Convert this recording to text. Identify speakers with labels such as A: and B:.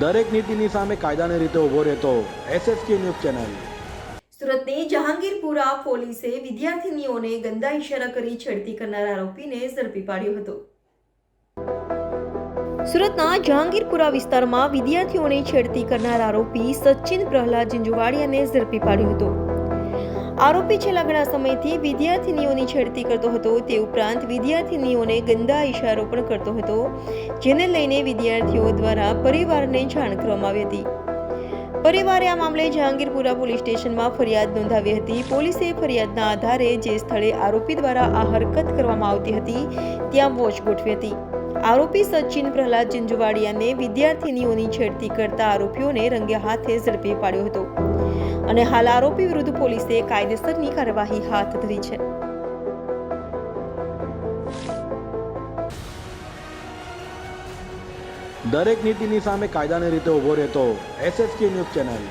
A: દરેક નીતિની સામે કાયદાની રીતે ઊભો રહેતો એસએસકે ન્યૂઝ ચેનલ.
B: સુરતની જહાંગીરપુરા પોલીસે વિદ્યાર્થીનીઓને ગંદા ઇશારા કરી છેડતી કરનાર આરોપીને ઝડપી પાડ્યો હતો. સુરતના જહાંગીરપુરા વિસ્તારમાં વિદ્યાર્થીઓને છેડતી કરનાર આરોપી સચિન પ્રહલાદ જિંજુવાડિયાને ઝડપી પાડ્યો હતો. આરોપી છેલ્લા ઘણા સમયથી વિદ્યાર્થીનીઓની છેડતી કરતો હતો. તે ઉપરાંત વિદ્યાર્થીનીઓને ગંદા ઇશારો પણ કરતો હતો, જેને લઈને વિદ્યાર્થીઓ દ્વારા પરિવારને જાણ કરવામાં આવી હતી. પરિવારે આ મામલે જહાંગીરપુરા પોલીસ સ્ટેશનમાં ફરિયાદ નોંધાવી હતી. પોલીસે ફરિયાદના આધારે જે સ્થળે આરોપી દ્વારા આ હરકત કરવામાં આવતી હતી, ત્યાં વોચ ગોઠવી હતી. આરોપી સચિન પ્રહલાદ જંજુવાડિયાને વિદ્યાર્થીનીઓની છેડતી કરતા આરોપીઓને રંગે હાથે ઝડપી પાડ્યો હતો. અને હાલ આરોપી વિરુદ્ધ પોલીસે કાયદેસરની કાર્યવાહી હાથ ધરી છે.
A: દરેક નીતિની સામે કાયદાની રીતે ઊભો રહેતો એસએસકે ન્યૂઝ ચેનલ